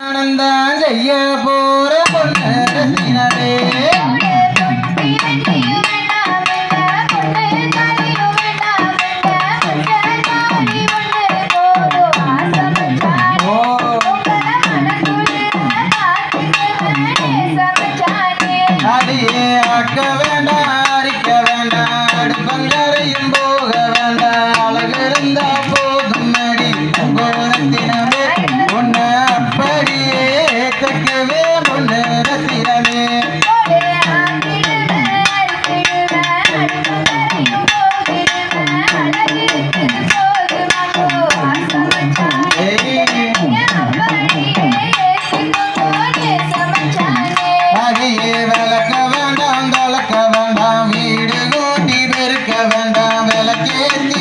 ஆனந்தம் செய்ய போற பொண்ணு தைக்கவே பொண்ணு ரத்தினமே வேண்டாம் தளக்க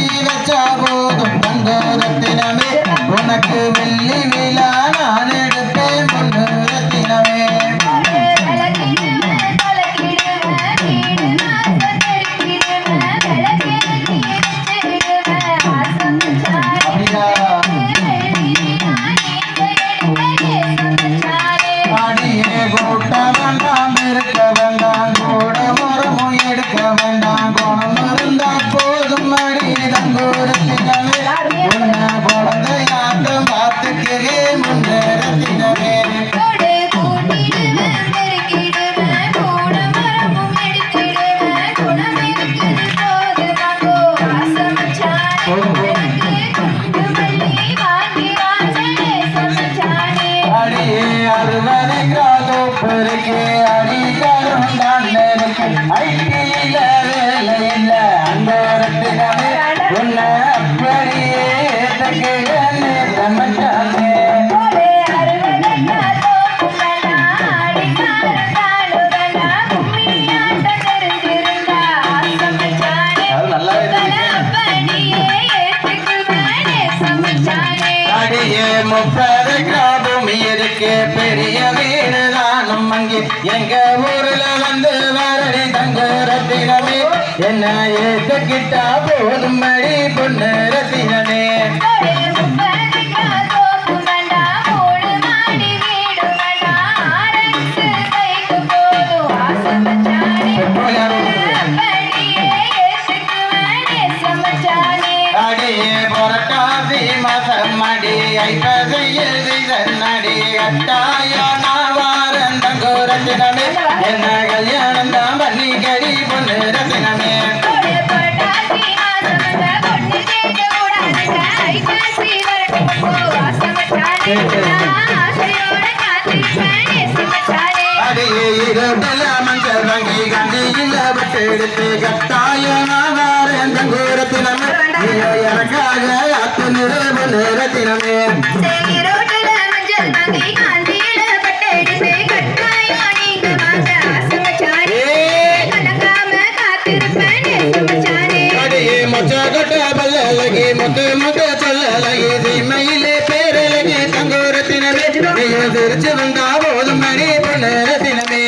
அடியே அறுவரை கிராதோ பெருக்கே அடிக்காரம் தான் ஐடியில வேலை இல்ல. அந்த உன்னை அப்படியே பெரிய வீடு தானம் அங்கே. எங்க ஊர்ல வந்து வரடி தங்க ரத்தினமே. என்ன ஏத்துக்கிட்டா போதும் மடி பொண்ணு ரத்தினமே. அடியே புரட்டாசி மாசம் அடி ஐப்பசையில் நடி அட்டாயா நாவாரன் தங்க ரத்தினமே என்ன கல்யாணம் தான் பண்ணி கடி பொண்ணு ரத்தினமே அடியே இருபல மஞ்சள் வங்கி கண்டியில் விட்டு எடுத்து கட்டாய நாவாரன் தங்க ரத்தினமே நீயோ எனக்காக அத்து நிறுவன ரத்தினமே தெரிச்சு வந்தா போதும் மணி பொண்ணு தினமே